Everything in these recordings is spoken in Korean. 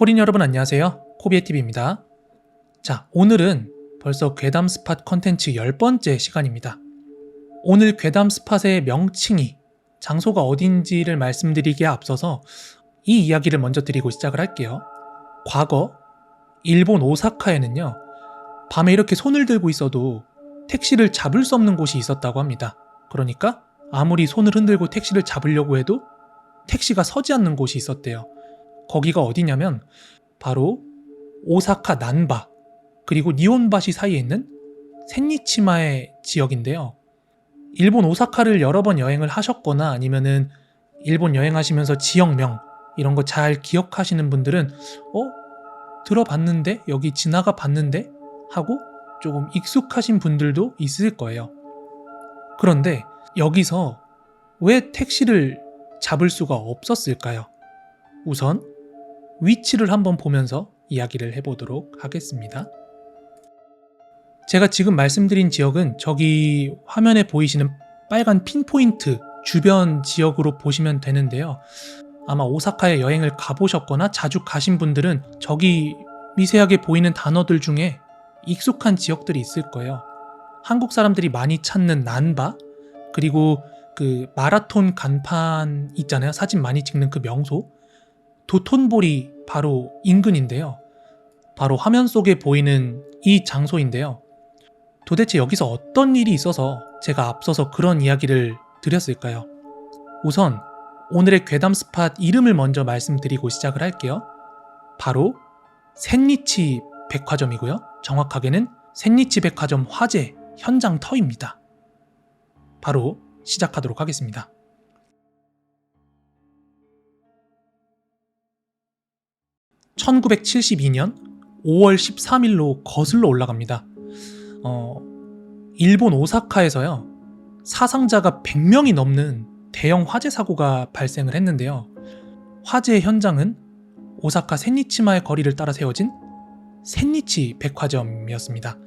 코린 여러분 안녕하세요. 코비에TV입니다. 자, 오늘은 벌써 괴담 스팟 컨텐츠 10번째 시간입니다. 오늘 괴담 스팟의 명칭이 장소가 어딘지를 말씀드리기에 앞서서 이 이야기를 먼저 드리고 시작을 할게요. 과거 일본 오사카에는요. 밤에 이렇게 손을 들고 있어도 택시를 잡을 수 없는 곳이 있었다고 합니다. 그러니까 아무리 손을 흔들고 택시를 잡으려고 해도 택시가 서지 않는 곳이 있었대요. 거기가 어디냐면 바로 오사카 난바 그리고 니온바시 사이에 있는 센니치마의 지역인데요. 일본 오사카를 여러 번 여행을 하셨거나 아니면은 일본 여행하시면서 지역명 이런 거 잘 기억하시는 분들은 어 들어봤는데 여기 지나가 봤는데 하고 조금 익숙하신 분들도 있을 거예요. 그런데 여기서 왜 택시를 잡을 수가 없었을까요? 우선 위치를 한번 보면서 이야기를 해보도록 하겠습니다. 제가 지금 말씀드린 지역은 저기 화면에 보이시는 빨간 핀포인트 주변 지역으로 보시면 되는데요. 아마 오사카에 여행을 가보셨거나 자주 가신 분들은 저기 미세하게 보이는 단어들 중에 익숙한 지역들이 있을 거예요. 한국 사람들이 많이 찾는 난바, 그리고 그 마라톤 간판 있잖아요. 사진 많이 찍는 그 명소. 도톤보리 바로 인근인데요. 바로 화면 속에 보이는 이 장소인데요. 도대체 여기서 어떤 일이 있어서 제가 앞서서 그런 이야기를 드렸을까요? 우선 오늘의 괴담 스팟 이름을 먼저 말씀드리고 시작을 할게요. 바로 센니치 백화점이고요. 정확하게는 센니치 백화점 화재 현장 터입니다. 바로 시작하도록 하겠습니다. (1972년 5월 13일로 거슬러 올라갑니다) 어, 일본 오사카에서요 사상자가 100명이 넘는 대형 화재 사고가 발생을 했는데요. 화재 현장은 오사카 센니치마의 거리를 따라 세워진 센니치 백화점이었습니다.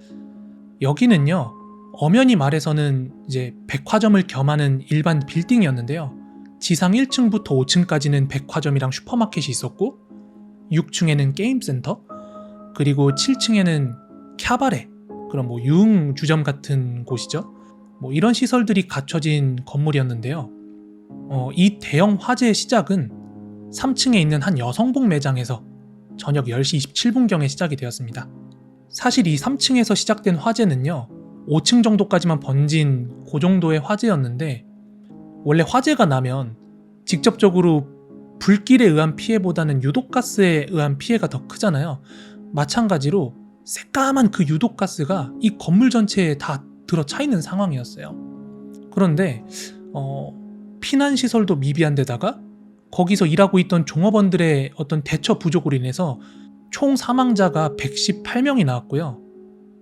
여기는요 엄연히 말해서는 이제 백화점을 겸하는 일반 빌딩이었는데요. 지상 1층부터 5층까지는 백화점이랑 슈퍼마켓이 있었고 6층에는 게임센터 그리고 7층에는 캬바레 그런 뭐 유흥 주점 같은 곳이죠. 뭐 이런 시설들이 갖춰진 건물이었는데요. 어, 이 대형 화재의 시작은 3층에 있는 한 여성복 매장에서 저녁 10시 27분경에 시작이 되었습니다. 사실 이 3층에서 시작된 화재는요. 5층 정도까지만 번진 그 정도의 화재였는데 원래 화재가 나면 직접적으로 불길에 의한 피해보다는 유독가스에 의한 피해가 더 크잖아요. 마찬가지로 새까만 그 유독가스가 이 건물 전체에 다 들어차 있는 상황이었어요. 그런데 어, 피난 시설도 미비한 데다가 거기서 일하고 있던 종업원들의 어떤 대처 부족으로 인해서 총 사망자가 118명이 나왔고요.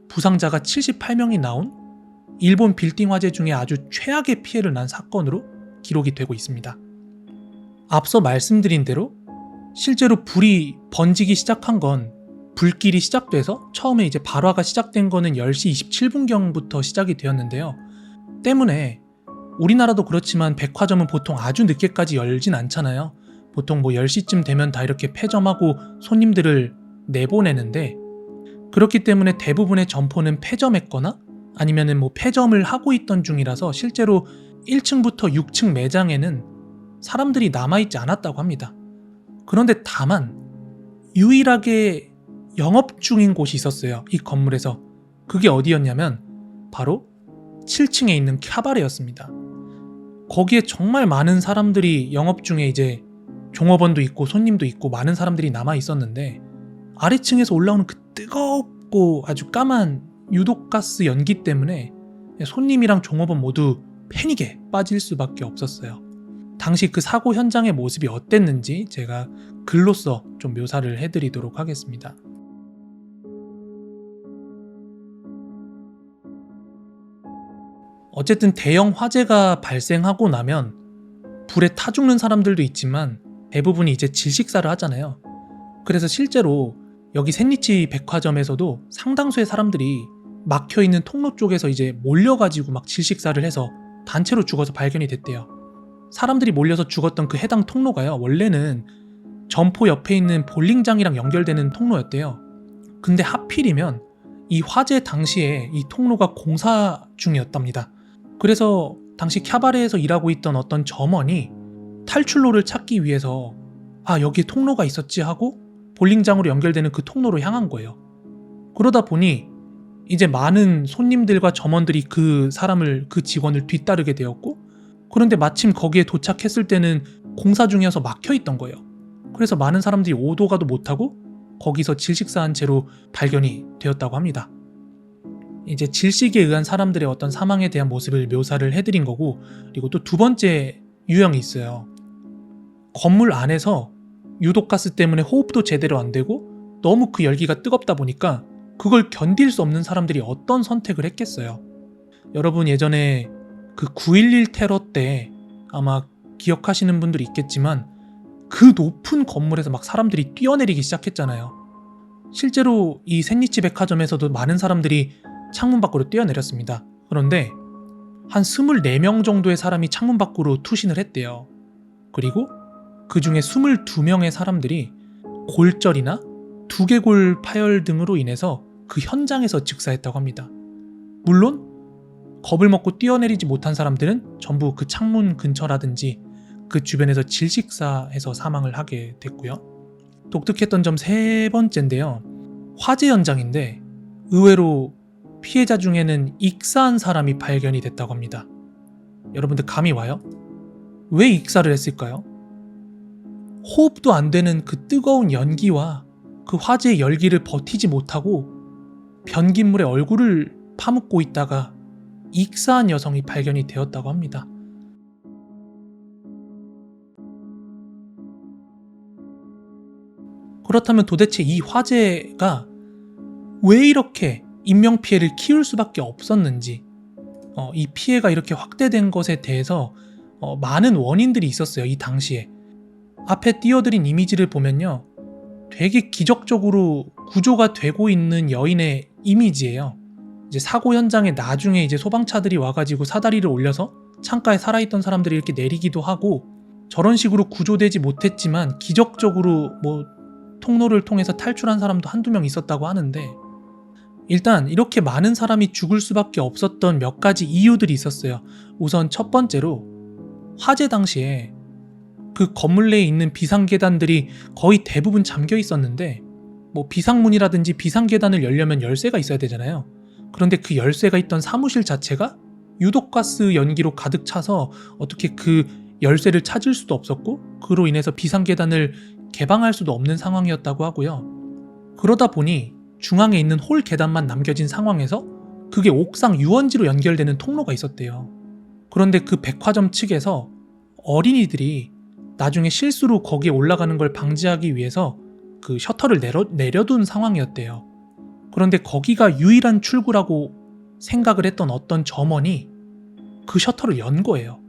부상자가 78명이 나온 일본 빌딩 화재 중에 아주 최악의 피해를 난 사건으로 기록이 되고 있습니다. 앞서 말씀드린 대로 실제로 불이 번지기 시작한 건 불길이 시작돼서 처음에 이제 발화가 시작된 거는 10시 27분경부터 시작이 되었는데요. 때문에 우리나라도 그렇지만 백화점은 보통 아주 늦게까지 열진 않잖아요. 보통 뭐 10시쯤 되면 다 이렇게 폐점하고 손님들을 내보내는데 그렇기 때문에 대부분의 점포는 폐점했거나 아니면은 뭐 폐점을 하고 있던 중이라서 실제로 1층부터 6층 매장에는 사람들이 남아있지 않았다고 합니다. 그런데 다만 유일하게 영업 중인 곳이 있었어요. 이 건물에서. 그게 어디였냐면 바로 7층에 있는 캬바레였습니다. 거기에 정말 많은 사람들이 영업 중에 이제 종업원도 있고 손님도 있고 많은 사람들이 남아 있었는데 아래층에서 올라오는 그 뜨겁고 아주 까만 유독가스 연기 때문에 손님이랑 종업원 모두 패닉에 빠질 수밖에 없었어요. 당시 그 사고 현장의 모습이 어땠는지 제가 글로써 좀 묘사를 해드리도록 하겠습니다. 어쨌든 대형 화재가 발생하고 나면 불에 타 죽는 사람들도 있지만 대부분이 이제 질식사를 하잖아요. 그래서 실제로 여기 샌니치 백화점에서도 상당수의 사람들이 막혀 있는 통로 쪽에서 이제 몰려가지고 막 질식사를 해서 단체로 죽어서 발견이 됐대요. 사람들이 몰려서 죽었던 그 해당 통로가요. 원래는 점포 옆에 있는 볼링장이랑 연결되는 통로였대요. 근데 하필이면 이 화재 당시에 이 통로가 공사 중이었답니다. 그래서 당시 캬바레에서 일하고 있던 어떤 점원이 탈출로를 찾기 위해서 아 여기 통로가 있었지 하고 볼링장으로 연결되는 그 통로로 향한 거예요. 그러다 보니 이제 많은 손님들과 점원들이 그 사람을 그 직원을 뒤따르게 되었고 그런데 마침 거기에 도착했을 때는 공사 중이어서 막혀 있던 거예요. 그래서 많은 사람들이 오도 가도 못하고 거기서 질식사한 채로 발견이 되었다고 합니다. 이제 질식에 의한 사람들의 어떤 사망에 대한 모습을 묘사를 해드린 거고 그리고 또 두 번째 유형이 있어요. 건물 안에서 유독가스 때문에 호흡도 제대로 안 되고 너무 그 열기가 뜨겁다 보니까 그걸 견딜 수 없는 사람들이 어떤 선택을 했겠어요. 여러분 예전에 그 9.11 테러 때 아마 기억하시는 분들이 있겠지만 그 높은 건물에서 막 사람들이 뛰어내리기 시작했잖아요. 실제로 이 샌리치 백화점에서도 많은 사람들이 창문 밖으로 뛰어내렸습니다. 그런데 한 24명 정도의 사람이 창문 밖으로 투신을 했대요. 그리고 그 중에 22명의 사람들이 골절이나 두개골 파열 등으로 인해서 그 현장에서 즉사했다고 합니다. 물론 겁을 먹고 뛰어내리지 못한 사람들은 전부 그 창문 근처라든지 그 주변에서 질식사해서 사망을 하게 됐고요. 독특했던 점 세 번째인데요. 화재 현장인데 의외로 피해자 중에는 익사한 사람이 발견이 됐다고 합니다. 여러분들 감이 와요? 왜 익사를 했을까요? 호흡도 안 되는 그 뜨거운 연기와 그 화재의 열기를 버티지 못하고 변기물에 얼굴을 파묻고 있다가 익사한 여성이 발견이 되었다고 합니다. 그렇다면 도대체 이 화재가 왜 이렇게 인명피해를 키울 수밖에 없었는지, 어, 이 피해가 이렇게 확대된 것에 대해서 어, 많은 원인들이 있었어요, 이 당시에. 앞에 띄워드린 이미지를 보면요. 되게 기적적으로 구조가 되고 있는 여인의 이미지예요. 이제 사고 현장에 나중에 이제 소방차들이 와가지고 사다리를 올려서 창가에 살아있던 사람들이 이렇게 내리기도 하고 저런 식으로 구조되지 못했지만 기적적으로 뭐 통로를 통해서 탈출한 사람도 한두 명 있었다고 하는데 일단 이렇게 많은 사람이 죽을 수밖에 없었던 몇 가지 이유들이 있었어요. 우선 첫 번째로 화재 당시에 그 건물 내에 있는 비상계단들이 거의 대부분 잠겨 있었는데 뭐 비상문이라든지 비상계단을 열려면 열쇠가 있어야 되잖아요. 그런데 그 열쇠가 있던 사무실 자체가 유독가스 연기로 가득 차서 어떻게 그 열쇠를 찾을 수도 없었고 그로 인해서 비상계단을 개방할 수도 없는 상황이었다고 하고요. 그러다 보니 중앙에 있는 홀 계단만 남겨진 상황에서 그게 옥상 유원지로 연결되는 통로가 있었대요. 그런데 그 백화점 측에서 어린이들이 나중에 실수로 거기에 올라가는 걸 방지하기 위해서 그 셔터를 내려, 내려둔 상황이었대요. 그런데 거기가 유일한 출구라고 생각을 했던 어떤 점원이 그 셔터를 연 거예요.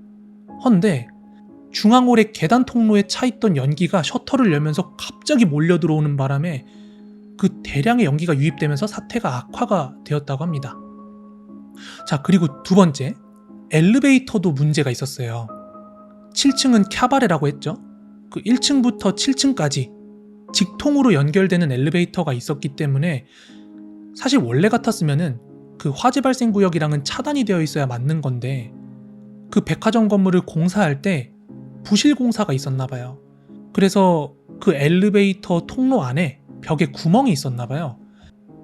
헌데 중앙홀의 계단 통로에 차 있던 연기가 셔터를 열면서 갑자기 몰려 들어오는 바람에 그 대량의 연기가 유입되면서 사태가 악화가 되었다고 합니다. 자, 그리고 두 번째, 엘리베이터도 문제가 있었어요. 7층은 캬바레라고 했죠. 그 1층부터 7층까지 직통으로 연결되는 엘리베이터가 있었기 때문에 사실 원래 같았으면은 그 화재 발생 구역이랑은 차단이 되어 있어야 맞는 건데 그 백화점 건물을 공사할 때 부실 공사가 있었나 봐요. 그래서 그 엘리베이터 통로 안에 벽에 구멍이 있었나 봐요.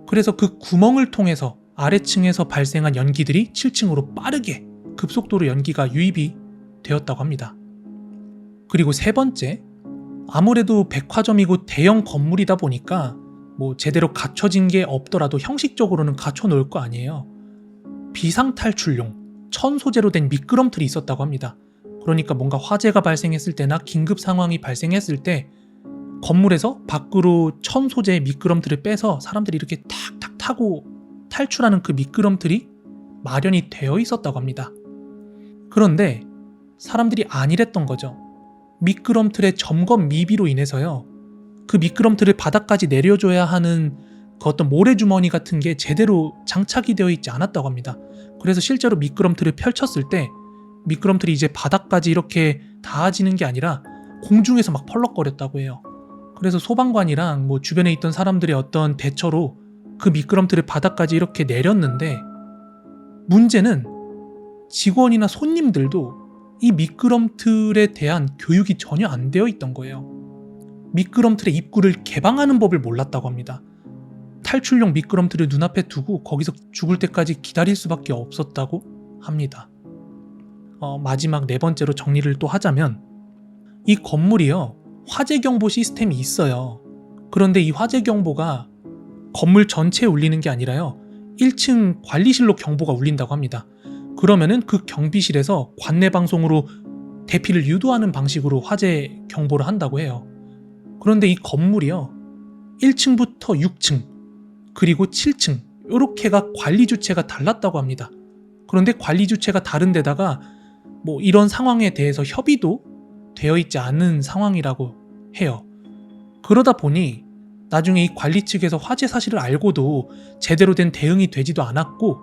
그래서 그 구멍을 통해서 아래층에서 발생한 연기들이 7층으로 빠르게 급속도로 연기가 유입이 되었다고 합니다. 그리고 세 번째, 아무래도 백화점이고 대형 건물이다 보니까 뭐 제대로 갖춰진 게 없더라도 형식적으로는 갖춰 놓을 거 아니에요. 비상탈출용, 천 소재로 된 미끄럼틀이 있었다고 합니다. 그러니까 뭔가 화재가 발생했을 때나 긴급 상황이 발생했을 때 건물에서 밖으로 천 소재의 미끄럼틀을 빼서 사람들이 이렇게 탁탁 타고 탈출하는 그 미끄럼틀이 마련이 되어 있었다고 합니다. 그런데 사람들이 안일했던 거죠. 미끄럼틀의 점검 미비로 인해서요. 그 미끄럼틀을 바닥까지 내려줘야 하는 그 어떤 모래주머니 같은 게 제대로 장착이 되어 있지 않았다고 합니다. 그래서 실제로 미끄럼틀을 펼쳤을 때 미끄럼틀이 이제 바닥까지 이렇게 닿아지는 게 아니라 공중에서 막 펄럭거렸다고 해요. 그래서 소방관이랑 뭐 주변에 있던 사람들의 어떤 대처로 그 미끄럼틀을 바닥까지 이렇게 내렸는데 문제는 직원이나 손님들도 이 미끄럼틀에 대한 교육이 전혀 안 되어 있던 거예요. 미끄럼틀의 입구를 개방하는 법을 몰랐다고 합니다. 탈출용 미끄럼틀을 눈앞에 두고 거기서 죽을 때까지 기다릴 수밖에 없었다고 합니다. 어, 마지막 네 번째로 정리를 또 하자면 이 건물이요 화재 경보 시스템이 있어요. 그런데 이 화재 경보가 건물 전체에 울리는 게 아니라요 1층 관리실로 경보가 울린다고 합니다. 그러면은 그 경비실에서 관내 방송으로 대피를 유도하는 방식으로 화재 경보를 한다고 해요. 그런데 이 건물이요 1층부터 6층 그리고 7층 이렇게가 관리 주체가 달랐다고 합니다. 그런데 관리 주체가 다른 데다가 뭐 이런 상황에 대해서 협의도 되어 있지 않은 상황이라고 해요. 그러다 보니 나중에 이 관리 측에서 화재 사실을 알고도 제대로 된 대응이 되지도 않았고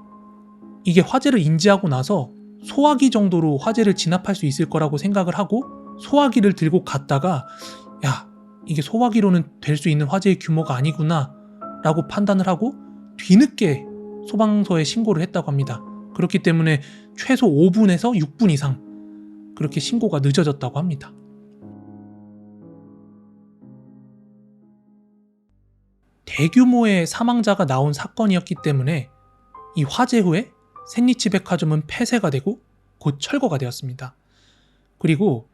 이게 화재를 인지하고 나서 소화기 정도로 화재를 진압할 수 있을 거라고 생각을 하고 소화기를 들고 갔다가 야 이게 소화기로는 될 수 있는 화재의 규모가 아니구나 라고 판단을 하고 뒤늦게 소방서에 신고를 했다고 합니다. 그렇기 때문에 최소 5분에서 6분 이상 그렇게 신고가 늦어졌다고 합니다. 대규모의 사망자가 나온 사건이었기 때문에 이 화재 후에 샌리치 백화점은 폐쇄가 되고 곧 철거가 되었습니다. 그리고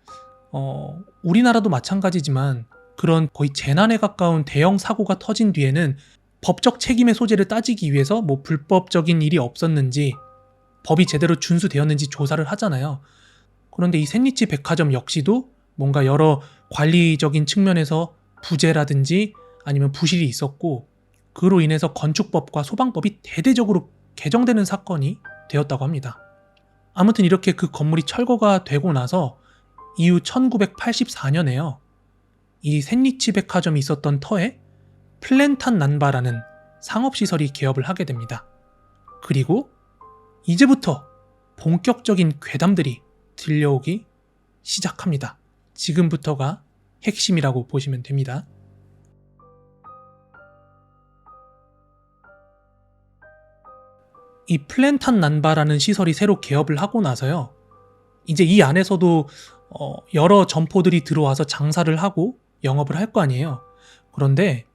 어, 우리나라도 마찬가지지만 그런 거의 재난에 가까운 대형 사고가 터진 뒤에는 법적 책임의 소재를 따지기 위해서 뭐 불법적인 일이 없었는지 법이 제대로 준수되었는지 조사를 하잖아요. 그런데 이 샌리치 백화점 역시도 뭔가 여러 관리적인 측면에서 부재라든지 아니면 부실이 있었고 그로 인해서 건축법과 소방법이 대대적으로 개정되는 사건이 되었다고 합니다. 아무튼 이렇게 그 건물이 철거가 되고 나서 이후 1984년에요. 이 샌리치 백화점이 있었던 터에 플랜탄 난바라는 상업시설이 개업을 하게 됩니다. 그리고 이제부터 본격적인 괴담들이 들려오기 시작합니다. 지금부터가 핵심이라고 보시면 됩니다. 이 플랜탄 난바라는 시설이 새로 개업을 하고 나서요. 이제 이 안에서도 어, 여러 점포들이 들어와서 장사를 하고 영업을 할 거 아니에요. 그런데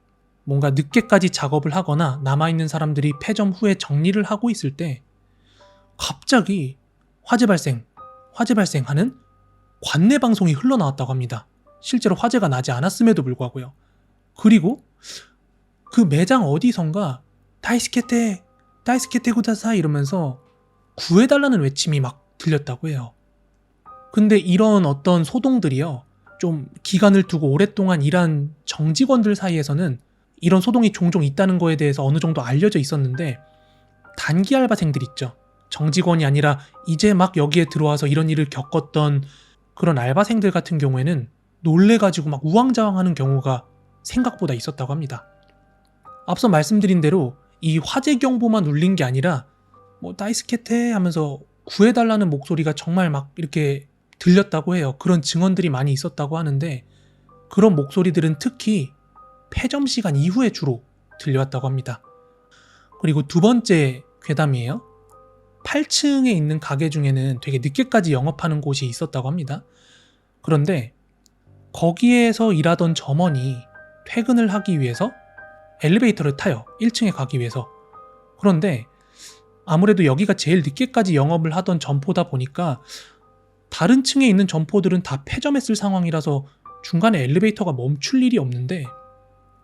뭔가 늦게까지 작업을 하거나 남아있는 사람들이 폐점 후에 정리를 하고 있을 때 갑자기 화재 발생, 화재 발생하는 관내 방송이 흘러나왔다고 합니다. 실제로 화재가 나지 않았음에도 불구하고요. 그리고 그 매장 어디선가 다이스케테, 다이스케테 구다사 이러면서 구해달라는 외침이 막 들렸다고 해요. 근데 이런 어떤 소동들이요. 좀 기간을 두고 오랫동안 일한 정직원들 사이에서는 이런 소동이 종종 있다는 거에 대해서 어느 정도 알려져 있었는데 단기 알바생들 있죠. 정직원이 아니라 이제 막 여기에 들어와서 이런 일을 겪었던 그런 알바생들 같은 경우에는 놀래가지고 막 우왕좌왕하는 경우가 생각보다 있었다고 합니다. 앞서 말씀드린 대로 이 화재 경보만 울린 게 아니라 뭐 다이스케테 하면서 구해달라는 목소리가 정말 막 이렇게 들렸다고 해요. 그런 증언들이 많이 있었다고 하는데 그런 목소리들은 특히 폐점 시간 이후에 주로 들려왔다고 합니다. 그리고 두 번째 괴담이에요. 8층에 있는 가게 중에는 되게 늦게까지 영업하는 곳이 있었다고 합니다. 그런데 거기에서 일하던 점원이 퇴근을 하기 위해서 엘리베이터를 타요. 1층에 가기 위해서. 그런데 아무래도 여기가 제일 늦게까지 영업을 하던 점포다 보니까 다른 층에 있는 점포들은 다 폐점했을 상황이라서 중간에 엘리베이터가 멈출 일이 없는데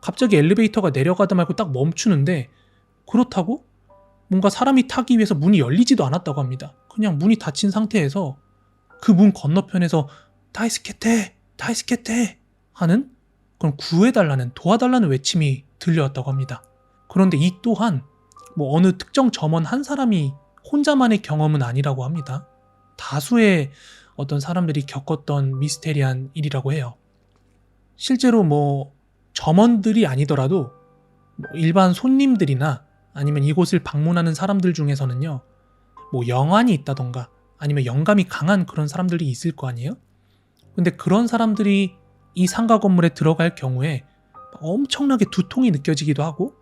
갑자기 엘리베이터가 내려가다 말고 딱 멈추는데 그렇다고 뭔가 사람이 타기 위해서 문이 열리지도 않았다고 합니다. 그냥 문이 닫힌 상태에서 그 문 건너편에서 다이스케테 다이스케테 하는 그런 구해달라는 도와달라는 외침이 들려왔다고 합니다. 그런데 이 또한 뭐 어느 특정 점원 한 사람이 혼자만의 경험은 아니라고 합니다. 다수의 어떤 사람들이 겪었던 미스테리한 일이라고 해요. 실제로 뭐 점원들이 아니더라도 뭐 일반 손님들이나 아니면 이곳을 방문하는 사람들 중에서는요, 뭐 영안이 있다던가 아니면 영감이 강한 그런 사람들이 있을 거 아니에요? 근데 그런 사람들이 이 상가 건물에 들어갈 경우에 엄청나게 두통이 느껴지기도 하고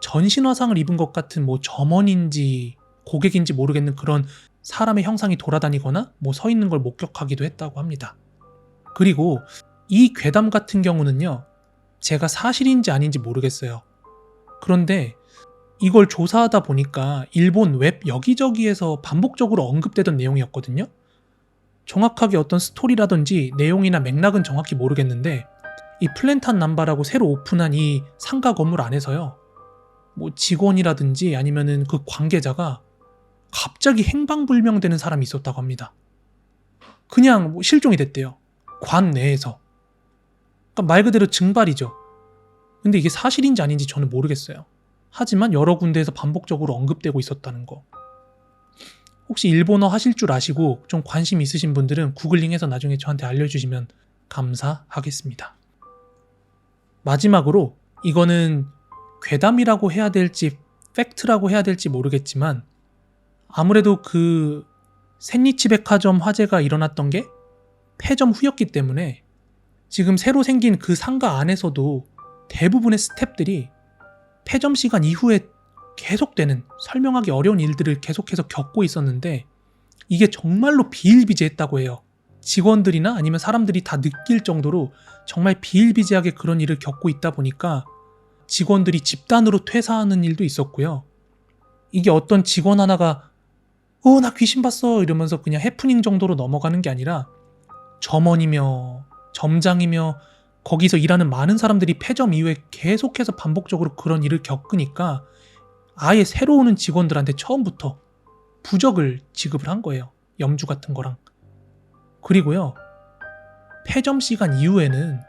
전신 화상을 입은 것 같은 뭐 점원인지 고객인지 모르겠는 그런 사람의 형상이 돌아다니거나 뭐 서 있는 걸 목격하기도 했다고 합니다. 그리고 이 괴담 같은 경우는요, 제가 사실인지 아닌지 모르겠어요. 그런데 이걸 조사하다 보니까 일본 웹 여기저기에서 반복적으로 언급되던 내용이었거든요. 정확하게 어떤 스토리라든지 내용이나 맥락은 정확히 모르겠는데 이 플랜탄 남바라고 새로 오픈한 이 상가 건물 안에서요. 뭐 직원이라든지 아니면은 그 관계자가 갑자기 행방불명되는 사람이 있었다고 합니다. 그냥 뭐 실종이 됐대요. 관 내에서. 그러니까 말 그대로 증발이죠. 근데 이게 사실인지 아닌지 저는 모르겠어요. 하지만 여러 군데에서 반복적으로 언급되고 있었다는 거. 혹시 일본어 하실 줄 아시고 좀 관심 있으신 분들은 구글링해서 나중에 저한테 알려주시면 감사하겠습니다. 마지막으로 이거는 괴담이라고 해야 될지 팩트라고 해야 될지 모르겠지만 아무래도 그 샌니치 백화점 화재가 일어났던 게 폐점 후였기 때문에 지금 새로 생긴 그 상가 안에서도 대부분의 스탭들이 폐점 시간 이후에 계속되는 설명하기 어려운 일들을 계속해서 겪고 있었는데 이게 정말로 비일비재했다고 해요. 직원들이나 아니면 사람들이 다 느낄 정도로 정말 비일비재하게 그런 일을 겪고 있다 보니까 직원들이 집단으로 퇴사하는 일도 있었고요. 이게 어떤 직원 하나가 어, 나 귀신 봤어 이러면서 그냥 해프닝 정도로 넘어가는 게 아니라 점원이며 점장이며 거기서 일하는 많은 사람들이 폐점 이후에 계속해서 반복적으로 그런 일을 겪으니까 아예 새로 오는 직원들한테 처음부터 부적을 지급을 한 거예요. 염주 같은 거랑. 그리고요. 폐점 시간 이후에는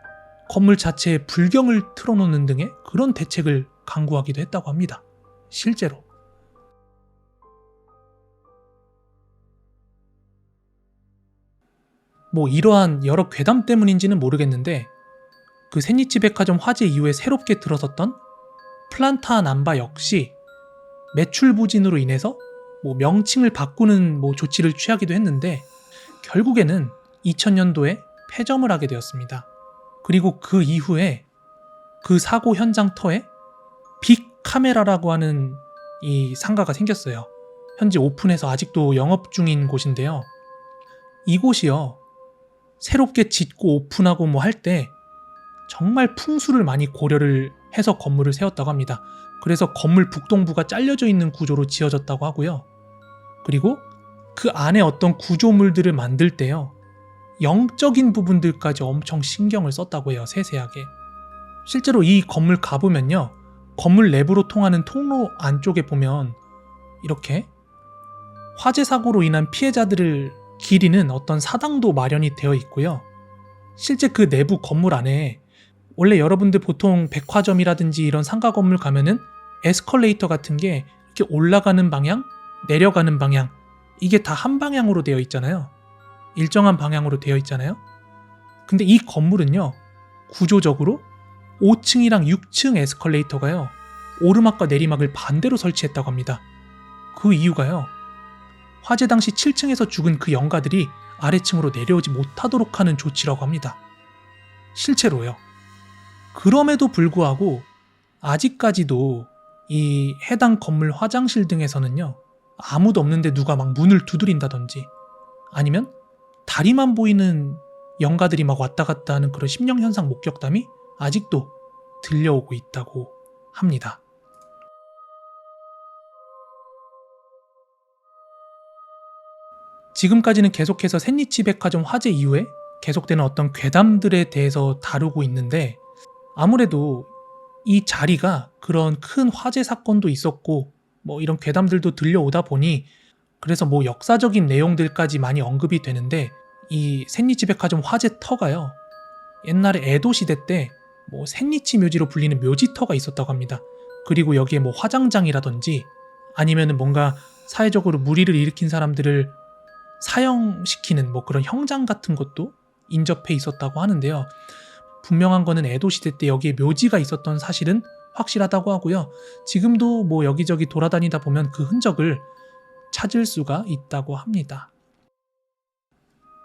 건물 자체에 불경을 틀어놓는 등의 그런 대책을 강구하기도 했다고 합니다. 실제로. 뭐 이러한 여러 괴담 때문인지는 모르겠는데 그 샌니치 백화점 화재 이후에 새롭게 들어섰던 플란타 남바 역시 매출 부진으로 인해서 뭐 명칭을 바꾸는 뭐 조치를 취하기도 했는데 결국에는 2000년도에 폐점을 하게 되었습니다. 그리고 그 이후에 그 사고 현장 터에 빅 카메라라고 하는 이 상가가 생겼어요. 현재 오픈해서 아직도 영업 중인 곳인데요. 이곳이요. 새롭게 짓고 오픈하고 뭐 할 때 정말 풍수를 많이 고려를 해서 건물을 세웠다고 합니다. 그래서 건물 북동부가 잘려져 있는 구조로 지어졌다고 하고요. 그리고 그 안에 어떤 구조물들을 만들 때요. 영적인 부분들까지 엄청 신경을 썼다고 해요. 세세하게. 실제로 이 건물 가보면요. 건물 내부로 통하는 통로 안쪽에 보면 이렇게 화재 사고로 인한 피해자들을 기리는 어떤 사당도 마련이 되어 있고요. 실제 그 내부 건물 안에 원래 여러분들 보통 백화점이라든지 이런 상가 건물 가면은 에스컬레이터 같은 게 이렇게 올라가는 방향, 내려가는 방향, 이게 다 한 방향으로 되어 있잖아요. 일정한 방향으로 되어 있잖아요. 근데 이 건물은요, 구조적으로 5층이랑 6층 에스컬레이터가요, 오르막과 내리막을 반대로 설치했다고 합니다. 그 이유가요, 화재 당시 7층에서 죽은 그 영가들이 아래층으로 내려오지 못하도록 하는 조치라고 합니다. 실제로요. 그럼에도 불구하고 아직까지도 이 해당 건물 화장실 등에서는요, 아무도 없는데 누가 막 문을 두드린다든지 아니면 다리만 보이는 영가들이 막 왔다 갔다 하는 그런 심령 현상 목격담이 아직도 들려오고 있다고 합니다. 지금까지는 계속해서 샌니치 백화점 화재 이후에 계속되는 어떤 괴담들에 대해서 다루고 있는데 아무래도 이 자리가 그런 큰 화재 사건도 있었고 뭐 이런 괴담들도 들려오다 보니 그래서 뭐 역사적인 내용들까지 많이 언급이 되는데 이 샌니치 백화점 화재 터가요. 옛날에 에도 시대 때 뭐 샌니치 묘지로 불리는 묘지터가 있었다고 합니다. 그리고 여기에 뭐 화장장이라든지 아니면은 뭔가 사회적으로 무리를 일으킨 사람들을 사형시키는 뭐 그런 형장 같은 것도 인접해 있었다고 하는데요. 분명한 거는 에도 시대 때 여기에 묘지가 있었던 사실은 확실하다고 하고요. 지금도 뭐 여기저기 돌아다니다 보면 그 흔적을 찾을 수가 있다고 합니다.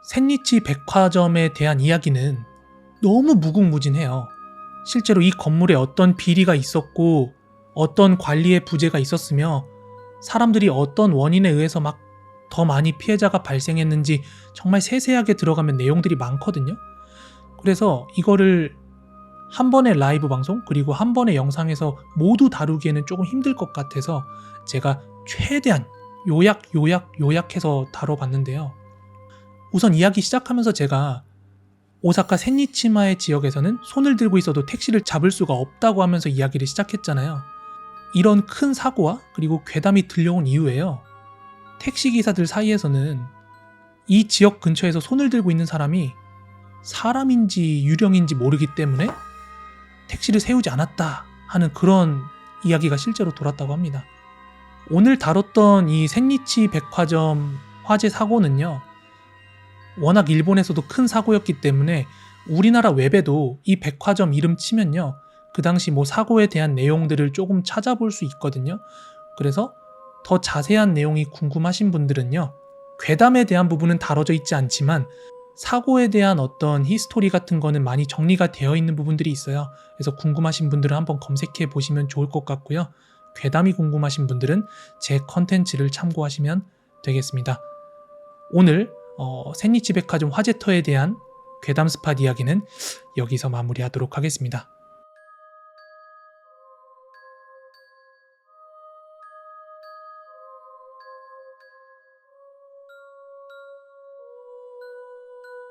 샌니치 백화점에 대한 이야기는 너무 무궁무진해요. 실제로 이 건물에 어떤 비리가 있었고 어떤 관리의 부재가 있었으며 사람들이 어떤 원인에 의해서 막 더 많이 피해자가 발생했는지 정말 세세하게 들어가면 내용들이 많거든요. 그래서 이거를 한 번의 라이브 방송 그리고 한 번의 영상에서 모두 다루기에는 조금 힘들 것 같아서 제가 최대한 요약 요약 요약해서 다뤄봤는데요. 우선 이야기 시작하면서 제가 오사카 센니치마의 지역에서는 손을 들고 있어도 택시를 잡을 수가 없다고 하면서 이야기를 시작했잖아요. 이런 큰 사고와 그리고 괴담이 들려온 이후에요. 택시 기사들 사이에서는 이 지역 근처에서 손을 들고 있는 사람이 사람인지 유령인지 모르기 때문에 택시를 세우지 않았다 하는 그런 이야기가 실제로 돌았다고 합니다. 오늘 다뤘던 이 센니치 백화점 화재 사고는요. 워낙 일본에서도 큰 사고였기 때문에 우리나라 웹에도 이 백화점 이름 치면요. 그 당시 뭐 사고에 대한 내용들을 조금 찾아볼 수 있거든요. 그래서 더 자세한 내용이 궁금하신 분들은요. 괴담에 대한 부분은 다뤄져 있지 않지만 사고에 대한 어떤 히스토리 같은 거는 많이 정리가 되어 있는 부분들이 있어요. 그래서 궁금하신 분들은 한번 검색해 보시면 좋을 것 같고요. 괴담이 궁금하신 분들은 제 컨텐츠를 참고하시면 되겠습니다. 오늘 어, 센니치 백화점 화재터에 대한 괴담 스팟 이야기는 여기서 마무리하도록 하겠습니다.